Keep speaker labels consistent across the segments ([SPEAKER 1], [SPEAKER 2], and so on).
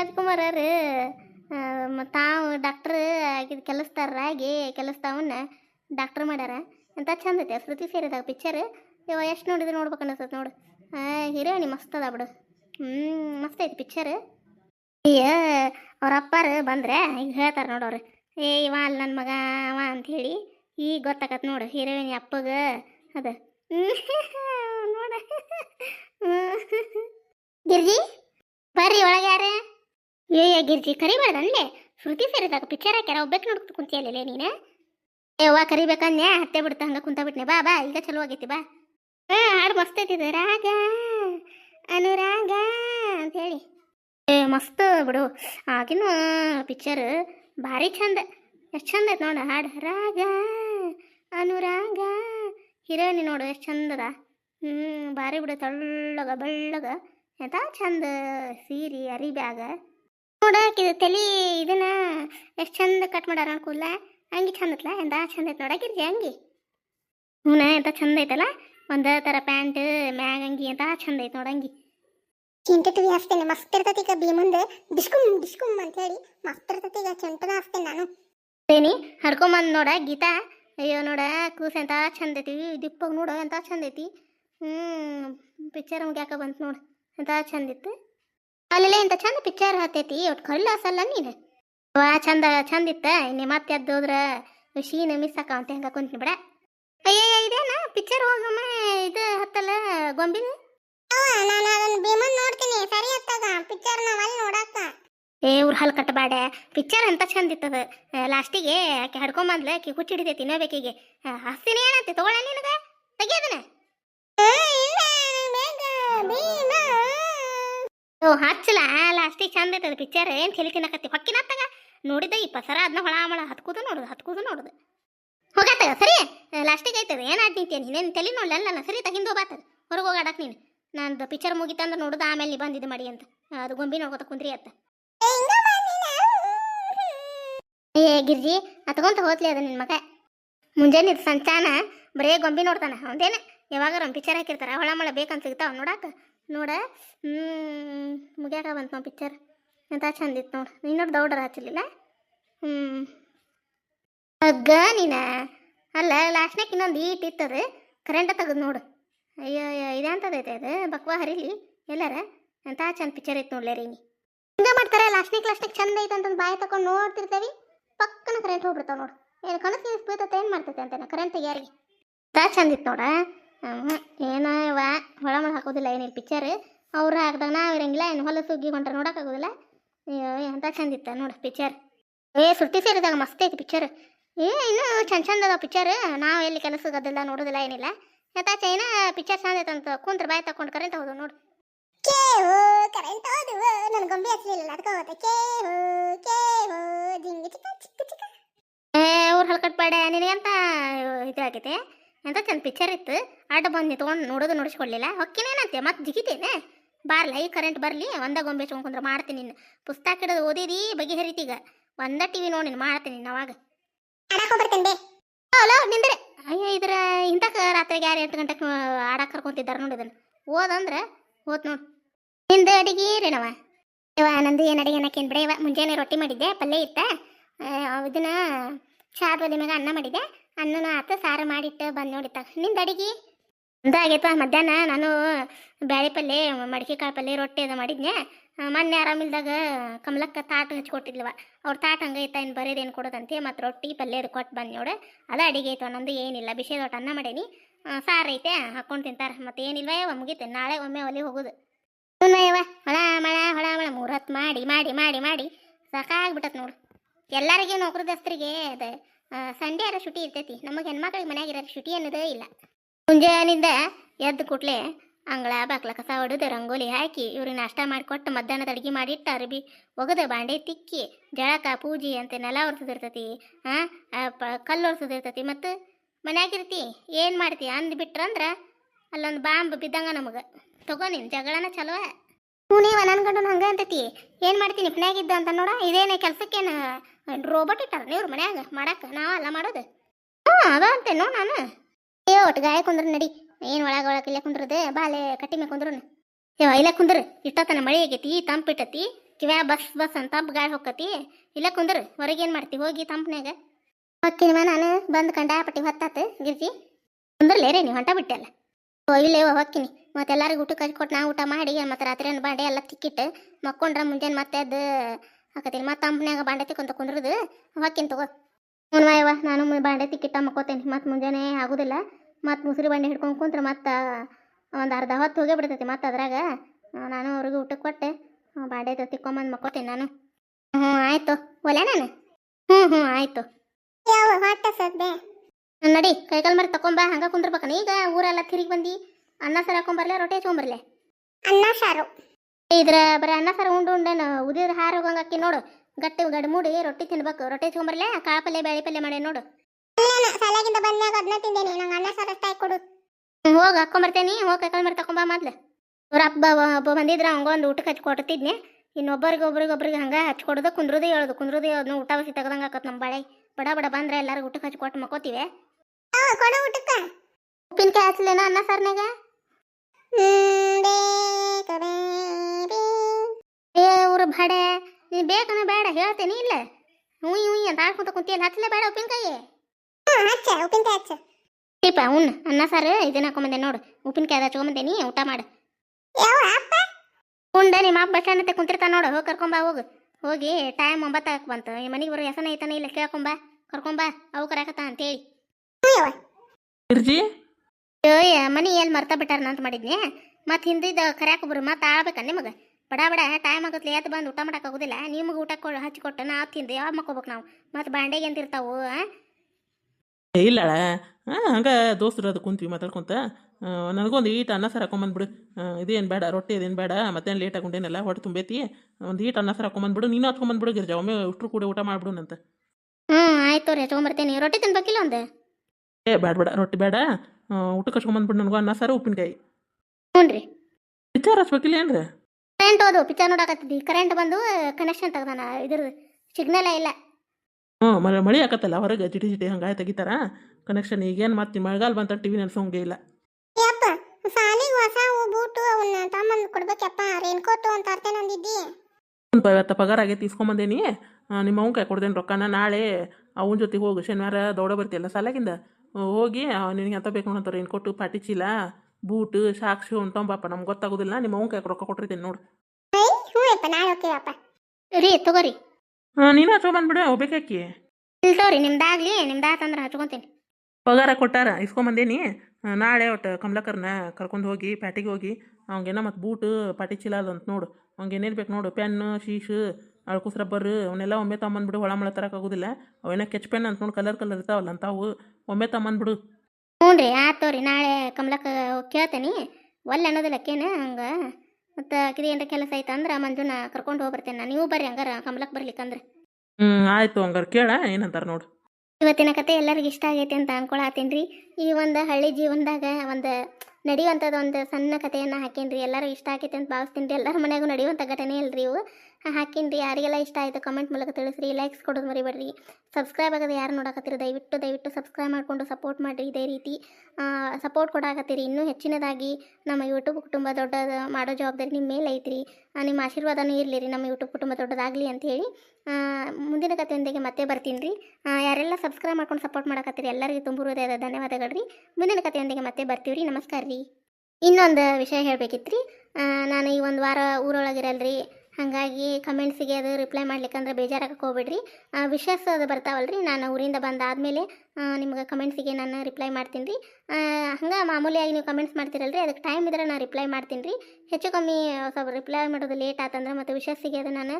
[SPEAKER 1] ರಾಜ್ಕುಮಾರರು ತಾವು ಡಾಕ್ಟ್ರ್ ಆಗಿದ್ದು ಕೆಲಸದಾರರಾಗಿ ಕೆಲಸದವನ್ನ ಡಾಕ್ಟ್ರ್ ಮಾಡ್ಯಾರ. ಅಂತ ಚಂದ ಐತೆ, ಶ್ರುತಿ ಸೇರಿದಾಗ ಪಿಕ್ಚರ್ ಇವ ಎಷ್ಟು ನೋಡಿದ್ರೆ ನೋಡ್ಬೇಕು ಅನಿಸ್ತದೆ ನೋಡು. ಹೀರೋಣಿ ಮಸ್ತ್ ಅದ ಬಿಡು. ಹ್ಞೂ ಮಸ್ತ್ ಐತಿ ಪಿಕ್ಚರ್ ಅಯ್ಯ ಅವ್ರ ಅಪ್ಪಾರ ಬಂದ್ರೆ ಈಗ ಹೇಳ್ತಾರೆ ನೋಡೋರು ಏ, ಇವ ಅಲ್ಲಿ ನನ್ನ ಮಗ ಅವ ಅಂಥೇಳಿ ಈಗ ಗೊತ್ತಾಕತ್ ನೋಡು ಹೀರೋಯಿನಿ ಅಪ್ಪಗ ಅದ. ನೋಡ. ಗಿರ್ಜಿ, ಬರ್ರಿ ಒಳಗೆ ಯಾರ? ಏ ಗಿರ್ಜಿ ಕರಿಬೇಡಂದೆ ಶ್ರುತಿ ಸೇರಿದಾಗ ಪಿಕ್ಚರ್ ಹಾಕ್ಯಾರ ಒಬ್ಬಕ್ಕೆ ನೋಡ್ಕೊತ ಕುಂತಿಯಲ್ಲ ನೀನು? ಯವ್ವ ಕರಿಬೇಕನ್ಯ ಹತ್ತೆ ಬಿಡ್ತ ಹಂಗ ಕುಂತ ಬಿಟ್ನೆ ಬಾ ಬಾ, ಈಗ ಚಲೋ ಆಗೈತಿ, ಬಾ. ಹಾ ಹಾಡು ಮಸ್ತ್ ಐತಿದ ರಾಗ, ಅನುರಾಗ ಅಂತ ಹೇಳಿ. ಏ, ಮಸ್ತ್ ಬಿಡು. ಆಗಿನ ಪಿಕ್ಚರ್ ಭಾರಿ ಚಂದ ಎಷ್ಟು ಚಂದ ಐತೆ ನೋಡು ಹಾಡು. ರಾಗ, ಅನುರಾಗ, ಹೀರೋಯಿನಿ ನೋಡು, ಎಷ್ಟು ಚಂದದ ಹ್ಞೂ ಭಾರಿ ಬಿಡು. ತಳ್ಳಗ, ಬೆಳ್ಳಗ. ಎಂತ ಚಂದ ಸೀರೆ, ಅರಿಬ್ಯಾಗ. ನೋಡಾಕಿದು ತಲೆ ಇದನ್ನ ಎಷ್ಟು ಚಂದ ಕಟ್ ಮಾಡ್ಯಾರ ಅನ್ಕೂಲ ಅಂಗಿ ಚಂದ ಐತ್ಲ ಎಂತ ಚಂದ ಐತೆ ನೋಡಾಕಿರ್ಜಿ ಹಂಗೆ ಹ್ಞೂ ಎಂತ ಚಂದ ಐತಲ್ಲ ಒಂದ ತರ ಪ್ಯಾಂಟ್ ಮ್ಯಾಗ ಅಂಗಿ ಎಂತ ಚಂದ ಐತೆ ನೋಡಂಗಿ
[SPEAKER 2] ಚಿಂಟು ಹಾಸ್ತೇನೆ ಮಸ್ತ್ ಇರ್ತೈತಿ ಈಗ ಭೀಮಂದ ಡಿಸ್ಕುಮ್ ಡಿಸ್ಕುಮ್ ಅಂತ ಹೇಳಿ ಮಸ್ತ್ ಇರ್ತೈತಿ ಈಗ ಚಂಟದ ಹಾಸ್ತೇನೆ ನಾನು.
[SPEAKER 1] ಏನಿ ಹಡ್ಕೊಂಬಂದು ನೋಡ ಗೀತಾ. ಅಯ್ಯೋ ನೋಡ ಕೂಸ ಎಂತ ಚಂದ ಐತಿ ದಿಪ್ಪ ನೋಡ ಎಂತ ಚಂದ ಐತಿ ಹ್ಞೂ ಪಿಕ್ಚರ್ ಮುಗ್ಯಾಕ ಬಂತು ನೋಡು ಎಂತ ಚಂದ ಇತ್ತು ಅಲ್ಲೆಲ್ಲ ಎಂತ ಚಂದ ಪಿಕ್ಚರ್ ಹತ್ತೈತಿ ಒಟ್ಟು ಕಳ್ಳ ಅಸಲ್ಲ ನೀನು. ವಾ ಚಂದ ಚಂದ ಇತ್ತ ಇನ್ನೇ ಮತ್ತೆ ಎದ್ದು ಹೋದ್ರ ಶೀನ ಮಿಸ್ ಆಕಾವಂತೆ ಹಂಗ ಕುಂತೀನಿ ಬಿಡ. ಅಯ್ಯ ಇದೇನ? ಪಿಕ್ಚರ್ ಹೋಗಮ್ಮ ಇದು ಹತ್ತಲ್ಲ ಗೊಂಬಿನ?
[SPEAKER 2] ನಾನು ಅದನ್ನ ಭೀಮನ್ ನೋಡ್ತೀನಿ. ಸರಿ ಹತ್ತಾಗ ಪಿಕ್ಚರ್ ನಾವು ಅಲ್ಲಿ ನೋಡಾಕ.
[SPEAKER 1] ಏ ಇವ್ರು ಹಲ್ ಕಟ್ಟಬೇಡ. ಪಿಕ್ಚರ್ ಅಂತ ಚಂದ ಇತ್ತದ ಲಾಸ್ಟಿಗೆ ಆಕೆ ಹಡ್ಕೊಂಬಂದ್ಲ ಆಕೆ ಹುಚ್ಚಿ ಹಿಡಿತೈತಿ ಇನ್ನೋಬೇಕಿಗೆ ಹಸ್ತಿನಿ ಏನಂತೆ ತಗೊಳ್ಳ ನಿನಗ? ತೆಗಿಯೋದನ್ನ ಓ, ಹಚ್ಚಲ. ಲಾಸ್ಟಿಗೆ ಚಂದ ಐತದ ಪಿಕ್ಚರ್ ಏನು ತಲೆ ತಿನ್ನಕತ್ತಿ? ಹೊಕ್ಕಿನ ತಗ ನೋಡಿದ ಈ ಪಸರ ಅದನ್ನ ಹೊಳ ಮಳ ಹತ್ಕೂದು ನೋಡುದು ಹತ್ಕೂದು ನೋಡುದು. ಹೋಗತ್ತಗ ಸರಿ? ಲಾಸ್ಟಿಗೆ ಐತದ ಏನು ಆಡ್ ನಿಂತೀನಿ? ನೀನು ತಲೆ ನೋಡ್ಲಲ್ಲ ಸರಿ ತಗಿಂದ ಹೋಗತ್ತದ ಹೊರಗೆ ಹೋಗಾಡಕ್ ನೀನು. ನಂದು ಪಿಕ್ಚರ್ ಮುಗಿತಂದ್ರೆ ನೋಡುದು, ಆಮೇಲೆ ಬಂದಿದ್ದು ಮಾಡಿ ಅಂತ. ಅದು ಗೊಂಬಿ ನೋಡ್ಕೊತ ಕುಂದ್ರಿ ಅತ್ತ. ಏ, ಗಿರ್ಜಿ ಅತ್ಕೊಂತ ಹೋತ್ಲಿ ಅದ ನಿನ್ನ ಮಗ. ಮುಂಜಾನೆ ಸಂಚಾನ ಬರೇ ಗೊಂಬಿ ನೋಡ್ತಾನ. ಅವಂದೇನ? ಯಾವಾಗ ಪಿಕ್ಚರ್ ಹಾಕಿರ್ತಾರ, ಹೊಳ ಮಳ ಬೇಕಂತ ಸಿಗ್ತಾವ ನೋಡಾಕ. ನೋಡ? ಹ್ಞೂ ಮುಗ್ಯಾಕ ಬಂತು ನಾವು ಪಿಕ್ಚರ್ ಎಂತ ಚಂದಿತ್ತು ನೋಡು. ಇನ್ನೊಟ್ಟು ದೌಡರ ಹಚ್ಚಲಿಲ್ಲ ಹ್ಞೂ ಅಗ್ಗ ನೀನ? ಅಲ್ಲ ಲಾಸ್ಟ್ನಾಗ ಇನ್ನೊಂದು ಈಟ್ ಇತ್ತದು. ಕರೆಂಟ ತೆಗೆದು ನೋಡು. ಅಯ್ಯೋ ಅಯ್ಯೋ ಇದಂತದೈತೆ ಅದು. ಬಕ್ವಾ ಹರಿಲಿ. ಎಲ್ಲಾರ? ಎಂತ ಚಂದ ಪಿಕ್ಚರ್ ಐತೆ ನೋಡ್ಲೇ ರೀ ಹಿಂಗ ಮಾಡ್ತಾರೆ ಲಾಸ್ಟ್ನಾಗ ಲಾಸ್ಟ್ನಾಗ ಚಂದ ಐತೆ ಅಂತಂದು ಬಾಯಿ ತಕೊಂಡು ನೋಡ್ತಿರ್ತೇವೆ. ಪಕ್ಕನ ಕರೆಂಟ್ ಹೋಗ್ಬಿಡ್ತಾವ ನೋಡು. ಏನು ಕನಸು ಬೀಳ್ತೈತೆ ಏನು ಮಾಡ್ತೈತೆ ಅಂತೇನೆ ಕರೆಂಟ್ ಯಾರಿಗೆ? ತಾ ಚಂದಿತ್ತು ನೋಡ? ಹ್ಞೂ ಏನೋ ಹೊಳ ಹೊಳಮಳ ಹಾಕೋದಿಲ್ಲ ಏನಿಲ್ಲ ಪಿಕ್ಚರ್ ಅವ್ರು ಹಾಕ್ದಾಗ ನಾವು ಇರಂಗಿಲ್ಲ ಏನು ಹೊಲ ಸುಗ್ಗಿ ಹೊಂಟ್ರೆ ನೋಡೋಕ್ಕಾಗೋದಿಲ್ಲ ಎಂತ ಚಂದ ಇತ್ತ ನೋಡು ಪಿಕ್ಚರ್ ಏ ಸುಟ್ಟಿ ಸೇರಿದಾಗ ಮಸ್ತ್ ಐತಿ ಪಿಕ್ಚರ್ ಏ ಇನ್ನೂ ಚಂದ ಚಂದ ಅದಾವ ಪಿಕ್ಚರ್ ನಾವು ಎಲ್ಲಿ ಕೆಲಸ ಗದ್ದಲ್ಲ ನೋಡೋದಿಲ್ಲ ಏನಿಲ್ಲ. ಎಂಥ ಚೈನ ಪಿಕ್ಚರ್ ಚಂದ ಐತೆ ಅಂತ ಕುಂತ್ರ ಬಾಯ್ ತಕೊಂಡು ಕರೆಂಟ್ ಹೌದು ನೋಡು.
[SPEAKER 2] ಕೇವು ಕರೆಂಟ್ ಹೋದು ನನ್ ಗೊಂಬೆ ಹಚ್ಚಲಿಲ್ಲ ಅದಕ್ಕೆ ಹೋಗುತ್ತೆ ಕೇವು ಕೇವು ಜಿಂಗಿ ಚಿಕ್ಕ ಚಿಕ್ಕ ಚಿಕ್ಕ.
[SPEAKER 1] ಏ ಅವ್ರು ಹಲ್ಕಟ್ಬೇಡ ನಿನಗೆಂತ ಇದಾಗೈತೆ? ಎಂತ ಚಂದ ಪಿಕ್ಚರ್ ಇತ್ತು. ಆಟ ಬಂದು ನಿಂತ್ಕೊಂಡು ನೋಡೋದು ನೋಡಿಸ್ಕೊಡ್ಲಿಲ್ಲ ಹೊಕ್ಕಿನೇನಂತೆ ಮತ್ತೆ ಜಿಗಿತೇನೆ? ಬಾರ್ಲ ಈ ಕರೆಂಟ್ ಬರಲಿ? ಒಂದ ಗೊಂಬೆ ಚೊಂಕೊಂಡ್ರೆ ಮಾಡ್ತೀನಿ ನಿನ್ನ. ಪುಸ್ತಕ ಹಿಡಿದು ಓದಿದಿ ಬಗೆಹರಿತೀಗ ಒಂದ ಟಿವಿ ನೋಡಿ ನೀನು ಮಾಡ್ತೀನಿ ಅವಾಗ. ಅಲ್ಲ ನಿಂದ್ರೆ. ಅಯ್ಯ ಇದ್ರ ಇಂತಕ ರಾತ್ರಿಗೆ ಯಾರು ಎಂಟು ಗಂಟೆಗೆ ಆಡಕ್ಕೆ ಕರ್ಕೊಂತಿದ್ದಾರೆ ನೋಡಿದನು ಓದಂದ್ರೆ ಓದ್ ನೋಡು. ನಿಂದ ಅಡಿಗೆ ರೇನವ ಇವ ನಂದು ಏನು ಅಡಿಗೆ ಅನ್ನಕ್ಕೇನು ಬಿಡ. ಇವ ಮುಂಜಾನೆ ರೊಟ್ಟಿ ಮಾಡಿದ್ದೆ ಪಲ್ಯ ಇತ್ತ. ಇದನ್ನ ಚಾದ ಒಲೆ ಮ್ಯಾಗ ಅನ್ನ ಮಾಡಿದ್ದೆ. ಅನ್ನನ ಆತ ಸಾರು ಮಾಡಿಟ್ಟು ಬಂದು ನೋಡಿತ ನಿಂದ ಅಡಿಗೆ? ಅಂದ ಮಧ್ಯಾಹ್ನ ನಾನು ಬ್ಯಾಳೆ ಪಲ್ಲೆ, ಮಡಿಕೆ ಕಾಳು ಪಲ್ಯ ರೊಟ್ಟಿ ಅದು ಮಾಡಿದ್ನೆ ಮೊನ್ನೆ ಆರಾಮಿಲ್ದಾಗ ಕಮಲಕ್ಕ ತಾಟ್ ಹಚ್ಕೊಟ್ಟಿದ್ಲವ ಅವ್ರ ತಾಟ್ ಹಂಗೈತ ಇನ್ನು ಬರೀದೇನು ಕೊಡೋದಂತೆ, ಮತ್ತು ರೊಟ್ಟಿ ಪಲ್ಯ ಅದು ಕೊಟ್ಟು ಬಂದು ನೋಡು. ಅದ ಅಡಿಗೆ ಐತವ ನಂದು ಏನಿಲ್ಲ, ಬಿಸಿ ದೊಡ್ಡ ಅನ್ನ ಮಾಡೇನಿ. ಸಾರು ಐತೆ, ಹಾಕೊಂಡು ತಿಂತಾರೆ. ಮತ್ತು ಏನಿಲ್ವ ಯವ ನಾಳೆ ಒಮ್ಮೆ ಒಲಿ ಹೋಗೋದು. ಯವ ಹೊಳ ಮಳ ಹೊಳ ಮಳ ಮೂರತ್ತು ಮಾಡಿ ಮಾಡಿ ಮಾಡಿ ಮಾಡಿ. ಸಾಕಾಗ್ಬಿಟ್ಟತ್ ನೋಡು. ಎಲ್ಲರಿಗೂ ನೌಕರದಸ್ತ್ರಿಗೆ ಅದು ಸಂಡೇ ಅರ ಶುಟಿ ಇರ್ತೈತಿ. ನಮಗೆ ಹೆಣ್ಮಕ್ಳಿಗೆ ಮನ್ಯಾಗ ಶುಟಿ ಅನ್ನೋದೇ ಇಲ್ಲ. ಮುಂಜಾನಿಂದ ಎದ್ದು ಕೂಡಲೆ ಅಂಗಳ ಬಾಕ್ಲ ಕಸ ಹೊಡೆದು ರಂಗೋಲಿ ಹಾಕಿ ಇವ್ರಿಗೆ ನಾಷ್ಟ ಮಾಡಿಕೊಟ್ಟು ಮಧ್ಯಾಹ್ನದ ಅಡುಗೆ ಮಾಡಿಟ್ಟು ಅರ್ಬಿ ಒಗದು ಬಾಂಡೆ ತಿಕ್ಕಿ ಜಳಕ, ಪೂಜೆ ಅಂತ ನೆಲ ಒರೆಸೋದಿರ್ತೈತಿ ಹಾಂ ಕಲ್ಲು ಒರೆಸೋದಿರ್ತೈತಿ. ಮತ್ತು ಮನ್ಯಾಗಿರ್ತಿ ಏನು ಮಾಡ್ತಿ ಅಂದ್ಬಿಟ್ರಂದ್ರೆ ಅಲ್ಲೊಂದು ಬಾಂಬ್ ಬಿದ್ದಂಗೆ ನಮಗೆ. ತಗೋ ಜಗಳನ ಚಲೋ. ನೀವು ನನ್ನ ಗಂಡನ ಹಂಗೆ ಅಂತೈತಿ. ಏನು ಮಾಡ್ತೀನಿ ಮನ್ಯಾಗಿದ್ದ ಅಂತ ನೋಡ, ಇದೇನೇ ಕೆಲಸಕ್ಕೇನು ರೋಬೋಟ್ ಇಟ್ಟಾರ ನೀವ್ರು ಮನ್ಯಾಗ ಮಾಡಕ್ಕೆ ಅಲ್ಲ ಮಾಡೋದು? ಹ್ಞೂ, ಅದ ಅಂತೇನೋ ನಾನು. ಏ, ಒಟ್ಟು ಗಾಯ ಕುಂದ್ರ ನಡಿ, ಏನು ಒಳಗೆ ಒಳಗೆ ಇಲ್ಲೇ ಕುಂದ್ರದೆ, ಬಾಲೆ ಕಟ್ಟಿಮೆ ಮೇಲೆ ಇವ ಇಲ್ಲೇ ಕುಂದ್ರ, ಇಷ್ಟೊತ್ತನ ಮಳೆ ಆಗೈತಿ ತಂಪಿಟ್ಟತಿ ಕಿವ್ಯಾ ಬಸ್ ಬಸ್ ಅಂತ ಗಾಳಿ ಹೋಗತಿ ಇಲ್ಲ ಕುಂದ್ರ, ಹೊರಗೆ ಏನು ಮಾಡ್ತಿ, ಹೋಗಿ ತಂಪನ್ಯಾಗ. ಹೊಕ್ಕಿನಿವ ನಾನು, ಬಂದು ಕಂಡಾಪಟ್ಟಿ ಹೊತ್ತಾತು ಗಿರ್ಜಿ ಕುಂದ್ರಲ್ಲೇ ರೀ ನೀವು, ಹೊಂಟ ಬಿಟ್ಟಲ್ಲ ಓ ಇಲ್ಲೇವ ಹೊಕ್ಕಿನಿ. ಮತ್ತೆ ಎಲ್ಲರಿಗೂ ಊಟಕ್ಕೆ ಕೊಟ್ಟು ನಾ ಊಟ ಮಾಡಿ ಮತ್ತೆ ರಾತ್ರಿ ಒಂದು ಬಾಂಡೆ ಎಲ್ಲ ತಿಕ್ಕಿಟ್ಟು ಮಕ್ಕೊಂಡ್ರೆ ಮುಂಜಾನೆ ಮತ್ತೆ ಅದು ಹಾಕತ್ತೀನಿ ಮತ್ತೆ ತಂಪನ್ಯಾಗ ಬಾಂಡೆ ತಿಕ್ಕೊಂತ ಕುಂದ್ರದು ಹಾಕಿನ್ ತಗೋ. ಯವ್ವ ನಾನು ಬಾಂಡೆ ತಿಕ್ಕಿಟ್ಟ ಮಕ್ಕೋತೇನೆ. ಮತ್ತೆ ಮುಂಜಾನೆ ಆಗುದಿಲ್ಲ. ಮತ್ತೆ ಮುಸುರಿ ಬಾಂಡೆ ಹಿಡ್ಕೊಂಡು ಕುಂತ್ರೆ ಮತ್ತೆ ಒಂದು ಅರ್ಧ ಹೊತ್ತು ಹೋಗೇ ಬಿಡ್ತೈತಿ ಮತ್ತೆ ಅದ್ರಾಗ. ನಾನು ಅವ್ರಿಗೆ ಊಟಕ್ಕೆ ಕೊಟ್ಟೆ. ಬಾಂಡೆ ತಿಕ್ಕೊಂಬಂದು ಮಕ್ಕೋತೀನಿ ನಾನು. ಹ್ಞೂ ಆಯಿತು. ಒಲೆ ನಾನು? ಹ್ಞೂ ಹ್ಞೂ ಆಯಿತು. ನಡಿ. ಕೈಕಾಲು ಮರಿ ತಕೊಂಬ. ಹಂಗೆ ಕುಂದ್ರಬೇಕನ ಈಗ ಊರೆಲ್ಲ ತಿರುಗಿ ಬಂದು. ಅನ್ನ ಸಾರು ಹಾಕೊಂಬರ್ಲೆ ರೊಟ್ಟಿ ಹಚ್ಕೊಂಬರ್ಲೆ
[SPEAKER 2] ಅನ್ನ ಸಾರು.
[SPEAKER 1] ಇದ್ರ ಬರೀ ಅನ್ನ ಸಾರು ಉಂಡು ಉಂಡೇನು ಉದಿರ್ ಹಾರ ಹೋಗಂಗೆ ಅಕ್ಕಿ ನೋಡು. ಗಟ್ಟಿ ಗಡ್ ಮೂಡಿ ರೊಟ್ಟಿ ತಿನ್ಬೇಕು. ರೊಟ್ಟಿ ಹಚ್ಕೊಂಬರ್ಲೆ ಕಾಳು ಪಲ್ಯ ಬೇಳೆ ಪಲ್ಯ ಮಾಡಿ ನೋಡು.
[SPEAKER 2] ಸಾಲಾಗಿಂದ ಬಂದಾಗ ಅದನ್ನ ತಿಂದೇನಿ. ನಂಗೆ ಅನ್ನ ಸಾರು ತಾಯಿ ಕೊಡು.
[SPEAKER 1] ಹೋಗಿ ಹಾಕೊಂಬರ್ತೇನಿ ಹೋಗಿ ಕೈಕಾಲು ಮಾಡಿ ತಕೊಂಬ ಮೊದ್ಲು. ಅವ್ರ ಹಬ್ಬ ಒಬ್ಬ ಬಂದಿದ್ರ ಹಂಗೊಂದು ಊಟಕ್ಕೆ ಹಚ್ಕೊಡ್ತಿದ್ನೆ ಇನ್ನೊಬ್ಬರಿಗೆ ಒಬ್ರಿಗೆ ಒಬ್ರಿಗೆ ಹಂಗೆ ಹಚ್ಕೊಡೋದು ಕುಂದ್ರದು ಹೇಳೋದು. ಕುಂದ್ರದು ಹೇಳೋದು. ಊಟ ಬಸಿ ತೆಗ್ದಂಗೆ ಆಕತ್ ನಮ್ಮ ಬಾಳೆ. ಬಡ ಬಡ ಬಂದ್ರೆ ಎಲ್ಲರಿಗೂ ಊಟಕ್ಕೆ ಹಚ್ಕೊಟ್ಟು ಮಕ್ಕೋತೀವಿ. ಉಪ್ಪಿನಕಾಯಿ ಹಚ್ಲೇನ ಅನ್ನ ಸಾರ್ನಾಗ. ಏ ಊರು ಬಾಡೆ ನೀನು ಬೇಕನ ಬೇಡ ಹೇಳ್ತೇನೆ ಇಲ್ಲ? ಹ್ಞೂ ಹ್ಞೂ ಅಂತ ಆಡ್ಕೊಂತ ಕುಂತಿಯಲ್ಲ ಹಚ್ಚಲೇ ಬೇಡ ಉಪ್ಪಿನಕಾಯಿ.
[SPEAKER 2] ಹಚ್ಚ ಉಪ್ಪಿನಕಾಯಿ ಹಚ್ಚ.
[SPEAKER 1] ಟೀಪ ಅನ್ನ ಸಾರು ಇದನ್ನ ಹಾಕೊಂಬಂದೆ ನೋಡು ಉಪ್ಪಿನಕಾಯಿ ಹಚ್ಕೊಂಬಂದೇನಿ ಊಟ ಮಾಡು.
[SPEAKER 2] ಯಾವ ಅಪ್ಪ?
[SPEAKER 1] ಉಂಡ ನಿಮ್ಮ ಅಪ್ಪ ಬಸ್ ಸ್ಟ್ಯಾಂಡ್ ಕುಂತಿರ್ತಾನ ನೋಡು ಹೋಗಿ ಕರ್ಕೊಂಬ ಹೋಗು. ಹೋಗಿ ಟೈಮ್ ಒಂಬತ್ತಾಗಕ್ಕೆ ಬಂತು. ಈ ಮನೆಗೆ ಬರೋ ಹೆಸನ ಐತಾನ ಇಲ್ಲ ಕೇಳ್ಕೊಂಬ ಕರ್ಕೊಂಬ ಅವು ಕರಾಕತ್ತ ಅಂತೇಳಿ.
[SPEAKER 2] ಹ್ಞೂ
[SPEAKER 1] ಮನೆ ಎಲ್ಲಿ ಮರ್ತಾ ಬಿಟ್ಟಾರ ಅಂತ ಮಾಡಿದ್ನಿ. ಮತ್ತೆ ಹಿಂದಿದ್ದ ಕರ್ಯಾಕ ಒಬ್ರು ಮತ್ತೆ ಆಳ್ಬೇಕ ನಿಮಗೆ? ಬಡ ಬಡ ಟೈಮ್ ಆಗುತ್ತೆ ಎದ್ದು ಬಂದು ಊಟ ಮಾಡೋಕ್ಕಾಗೋದಿಲ್ಲ ನಿಮಗೆ ಊಟ ಹಚ್ಚಿಕೊಟ್ಟು ನಾ ನಾವು ತಿಂದು ಯಾವಾಗ ಮಕ್ಕೋಬೇಕು ನಾವು? ಮತ್ತೆ ಬಾಂಡೆಗೆ
[SPEAKER 3] ಇಲ್ಲಳ ಹಾಂ ಹಂಗೆ ದೋಸ್ತರು ಅದು ಕುಂತೀವಿ ಮಾತಾಡ್ಕೊಂತ. ನನಗೊಂದು ಈಟ್ ಅನ್ನ ಸಾರು ಹಾಕೊಂಬಂದ್ಬಿಡು ಇದೇನು ಬೇಡ ರೊಟ್ಟಿ ಇದೇನು ಬೇಡ ಮತ್ತೇನು ಲೇಟ್ ಆಗೊಂಡೇನಲ್ಲ ಹೊಟ್ಟೆ ತುಂಬೈತಿ. ಒಂದು ಈಟ್ ಅನ್ನ ಸಾರು ಹಾಕೊಂಬಂದ್ಬಿಡು ನೀನು ಹಚ್ಕೊಂಬಂದ್ಬಿಡು ಗಿರ್ಜಾ. ಒಮ್ಮೆ ಉಷ್ಟ್ರು ಕೂಡ ಊಟ ಮಾಡ್ಬಿಡುನಂತ.
[SPEAKER 1] ಹ್ಞೂ ಆಯ್ತು ರೀ ಹಚ್ಕೊಂಬರ್ತೀನಿ. ರೊಟ್ಟಿ ತಿನ್ಬೇಕಿಲ್ಲ ಒಂದು?
[SPEAKER 3] ಏ ಬೇಡ ಬೇಡ ರೊಟ್ಟಿ ಬೇಡ ಆ, ಊಟಕ್ಕೆ ಹಚ್ಕೊಂಬಂದ್ಬಿಡು ನನಗೂ ಅನ್ನ ಸಾರು ಉಪ್ಪಿನಕಾಯಿ.
[SPEAKER 1] ಹ್ಞೂ ರೀ.
[SPEAKER 3] ವಿಚಾರ ಹಚ್ಬೇಕಿಲ್ಲ ಏನ್ರಿ?
[SPEAKER 1] ಕರೆಂಟ್ ಹೋದು ಪಿಚ್ಚರ್ ನೋಡಕತ್ತಿದ್ದಿ. ಕರೆಂಟ್ ಬಂದು ಕನೆಕ್ಷನ್ ತೆಗ್ದಾನ ಇದ್ರ ಸಿಗ್ನಲ್ ಇಲ್ಲ.
[SPEAKER 3] ಹ್ಞೂ ಮಳೆ ಮಳೆ ಆಗತ್ತಲ್ಲ ಹೊರಗೆ ಜಿಟಿ ಜಿಟಿ ಹಂಗಾಯ ತೆಗಿತಾರ. ಕನೆಕ್ಷನ್ ಈಗೇನು ಮತ್ತೆ ಮಳೆಗಾಲ ಬಂತ ಟಿ ವಿ ನೆನ್ಸೋಂಗೆ ಇಲ್ಲ.
[SPEAKER 2] ಯಪ್ಪ ಸಾಲಿಗೆ ಹೊಸವು ಬೂಟು ಅವನ್ನ ತಮ್ಮಂದು ಕೊಡ್ಬೇಕಪ್ಪ ರೇನ್ಕೋಟು ಅಂತ ಅರ್ಥ ಅಂದಿದ್ದಿ.
[SPEAKER 3] ಒಂದು ಐವತ್ತು ಪಗಾರ ಆಗೈತಿ ಇಸ್ಕೊಂಬಂದೇನಿ ನಿಮ್ಮ ಅವ್ನ ಕೈ ಕೊಡ್ದೇನು ರೊಕ್ಕನ ನಾಳೆ ಅವನ ಜೊತೆ ಹೋಗು ಶನಿವಾರ ದೌಡ ಬರ್ತಿಯಲ್ಲ ಸಾಲಾಗಿಂದ ಹೋಗಿ ನಿನಗೆ ಅಂತ ಬೇಕು ನೋಡಂತ ಏನು ಕೊಟ್ಟು ಪಾಟಿ ಚೀಲ ಬೂಟ್ ಸಾಕ್ಷಿ ಉಂಟಂಬಪ್ಪ ನಮ್ಗೆ ಗೊತ್ತಾಗೋದಿಲ್ಲ. ನಿಮ್ಮ ಅವ್ನ ಕೈ ರೊಕ್ಕ ಕೊಟ್ಟಿರ್ತೀನಿ ನೋಡು.
[SPEAKER 2] ಹ್ಞೂ ನಾಳೆ ಅಪ್ಪ.
[SPEAKER 1] ರೀ ತಗೋರಿ.
[SPEAKER 3] ಹಾಂ ನೀನು ಹಚ್ಕೊಂಬಂದ್ಬಿಡು ಹೋಗ್ಬೇಕಾಕಿ
[SPEAKER 1] ಇಲ್ಲಿ ತಗೋರಿ ನಿಮ್ದಾಗ್ಲಿ ನಿಮ್ದಾತಂದ್ರೆ ಹಚ್ಕೊಂತೀನಿ.
[SPEAKER 3] ಪಗಾರ ಕೊಟ್ಟಾರ ಇಸ್ಕೊಂಬಂದೇನಿ ಬಂದೇನಿ. ನಾಳೆ ಒಟ್ಟು ಕಮಲಕರ್ನ ಕರ್ಕೊಂಡು ಹೋಗಿ ಪ್ಯಾಟಿಗೆ ಹೋಗಿ ಅವಂಗೇನ ಮತ್ತು ಬೂಟ್ ಪಾಟಿ ಚೀಲ ಅದಂತ ನೋಡು. ಅವಂಗೆ ಏನೇನು ಬೇಕು ನೋಡು ಪೆನ್ನು ಶೀಶು ಅಳ್ಕುಸ್ ರಬ್ಬರ್ ಅವನ್ನೆಲ್ಲ ಒಮ್ಮೆ ತಗೊಂಬಂದ್ಬಿಡು ಹೊಳ ಮಳ ತರಕಾಗೋದಿಲ್ಲ ಅವೇನ ಕೆಚ್ ಪೆನ್ ಅಂತ ನೋಡಿ ಕಲರ್ ಕಲರ್ ಇರ್ತಾವಲ್ಲ ಅಂತಾವು ಒಮ್ಮೆ ತಗೊಂಬಂದ್ಬಿಡು
[SPEAKER 1] ಹ್ಞೂ ರೀ ಆಯ್ತು ರೀ ನಾಳೆ ಕಮಲಕ್ಕೆ ಕೇಳ್ತೇನೆ. ಒಲ್ಲೆ ಅನ್ನೋದಿಲ್ಲ ಅಕ್ಕೇನ ಹಂಗೆ. ಮತ್ತು ಅಕ್ಕಿದ ಏನ್ರ ಕೆಲಸ ಐತ ಅಂದ್ರೆ ಮಂಜುನ ಕರ್ಕೊಂಡು ಹೋಗಿ ಬರ್ತೇನೆ ನಾನು ನೀವು ಬರ್ರಿ ಹಂಗಾರ ಕಮಲಕ್ಕೆ ಬರ್ಲಿಕ್ಕಂದ್ರೆ
[SPEAKER 3] ಹ್ಞೂ ಆಯಿತು ಹಂಗಾರೆ ಕೇಳ ಏನಂತಾರೆ ನೋಡು.
[SPEAKER 1] ಇವತ್ತಿನ ಕತೆ ಎಲ್ಲರಿಗೂ ಇಷ್ಟ ಆಗೈತೆ ಅಂತ ಅನ್ಕೊಳತ್ತೀನಿ ರೀ ಈ ಒಂದು ಹಳ್ಳಿ ಜೀವನದಾಗ ಒಂದು ನಡೆಯುವಂಥದ್ದು ಒಂದು ಸಣ್ಣ ಕಥೆಯನ್ನು ಹಾಕೀನಿ ರೀ ಎಲ್ಲರೂ ಇಷ್ಟ ಆಗೈತೆ ಅಂತ ಭಾವಿಸ್ತೀನಿ. ರೀ ಎಲ್ಲರ ಮನೆಗೂ ನಡೆಯುವಂಥ ಘಟನೆ ಅಲ್ರಿ ಇವು. ಹಾಕೀನಿ ರೀ ಯಾರಿಗೆಲ್ಲ ಇಷ್ಟ ಆಯಿತು ಕಮೆಂಟ್ ಮೂಲಕ ತಿಳಿಸ್ರಿ. ಲೈಕ್ಸ್ ಕೊಡೋದು ಮರಿಬೇಡ್ರಿ. ಸಬ್ಸ್ಕ್ರೈಬ್ ಆಗೋದು ಯಾರು ನೋಡಕತ್ತೀರಿ? ದಯವಿಟ್ಟು ದಯವಿಟ್ಟು ಸಬ್ಸ್ಕ್ರೈಬ್ ಮಾಡಿಕೊಂಡು ಸಪೋರ್ಟ್ ಮಾಡಿರಿ ಇದೇ ರೀತಿ. ಸಪೋರ್ಟ್ ಕೊಡಾಕತ್ತೀರಿ. ಇನ್ನೂ ಹೆಚ್ಚಿನದಾಗಿ ನಮ್ಮ ಯೂಟ್ಯೂಬ್ ಕುಟುಂಬ ದೊಡ್ಡದು ಮಾಡೋ ಜವಾಬ್ದಾರಿ ನಿಮ್ಮ ಮೇಲೆ ಐತ್ರಿ. ನಿಮ್ಮ ಆಶೀರ್ವಾದನೂ ಇರಲಿ ರೀ ನಮ್ಮ ಯೂಟ್ಯೂಬ್ ಕುಟುಂಬ ದೊಡ್ಡದಾಗಲಿ ಅಂತ ಹೇಳಿ. ಮುಂದಿನ ಕಥೆಯೊಂದಿಗೆ ಮತ್ತೆ ಬರ್ತೀನಿ ರೀ. ಯಾರೆಲ್ಲ ಸಬ್ಸ್ಕ್ರೈಬ್ ಮಾಡ್ಕೊಂಡು ಸಪೋರ್ಟ್ ಮಾಡಕತ್ತೀರಿ? ಎಲ್ಲರಿಗೂ ತುಂಬ ಹೃದಯದ ಧನ್ಯವಾದಗಳು. ರೀ ಮುಂದಿನ ಕಥೆಯೊಂದಿಗೆ ಮತ್ತೆ ಬರ್ತೀವಿ ರೀ ನಮಸ್ಕಾರ ರೀ. ಇನ್ನೊಂದು ವಿಷಯ ಹೇಳಬೇಕಿತ್ತು ರೀ ನಾನು ಈ ಒಂದು ವಾರ ಊರೊಳಗಿರಲ್ರಿ. ಹಾಗಾಗಿ ಕಮೆಂಟ್ಸಿಗೆ ಅದು ರಿಪ್ಲೈ ಮಾಡ್ಲಿಕ್ಕಂದ್ರೆ ಬೇಜಾರಾಗಕ್ಕೆ ಹೋಗ್ಬೇಡ್ರಿ. ವಿಶೇಷ ಅದು ಬರ್ತಾವಲ್ರಿ. ನಾನು ಊರಿಂದ ಬಂದಾದಮೇಲೆ ನಿಮ್ಗೆ ಕಮೆಂಟ್ಸಿಗೆ ನಾನು ರಿಪ್ಲೈ ಮಾಡ್ತೀನಿ ರೀ ಹಂಗೆ ಮಾಮೂಲಿಯಾಗಿ ನೀವು ಕಮೆಂಟ್ಸ್ ಮಾಡ್ತೀರಲ್ರಿ. ಅದಕ್ಕೆ ಟೈಮ್ ಇದ್ರೆ ನಾನು ರಿಪ್ಲೈ ಮಾಡ್ತೀನಿ ರೀ ಹೆಚ್ಚು ಕಮ್ಮಿ ಸ್ವಲ್ಪ ರಿಪ್ಲೈ ಮಾಡೋದು ಲೇಟ್ ಆತಂದ್ರೆ ಮತ್ತು ವಿಶೇಷಿಗೆ ಅದು ನಾನು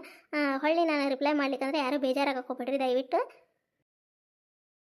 [SPEAKER 1] ಹೊಳ್ಳಿ ನಾನು ರಿಪ್ಲೈ ಮಾಡ್ಲಿಕ್ಕಂದ್ರೆ ಯಾರೂ ಬೇಜಾರಾಗಕ್ಕೆ ಹೋಗ್ಬೇಡ್ರಿ ದಯವಿಟ್ಟು.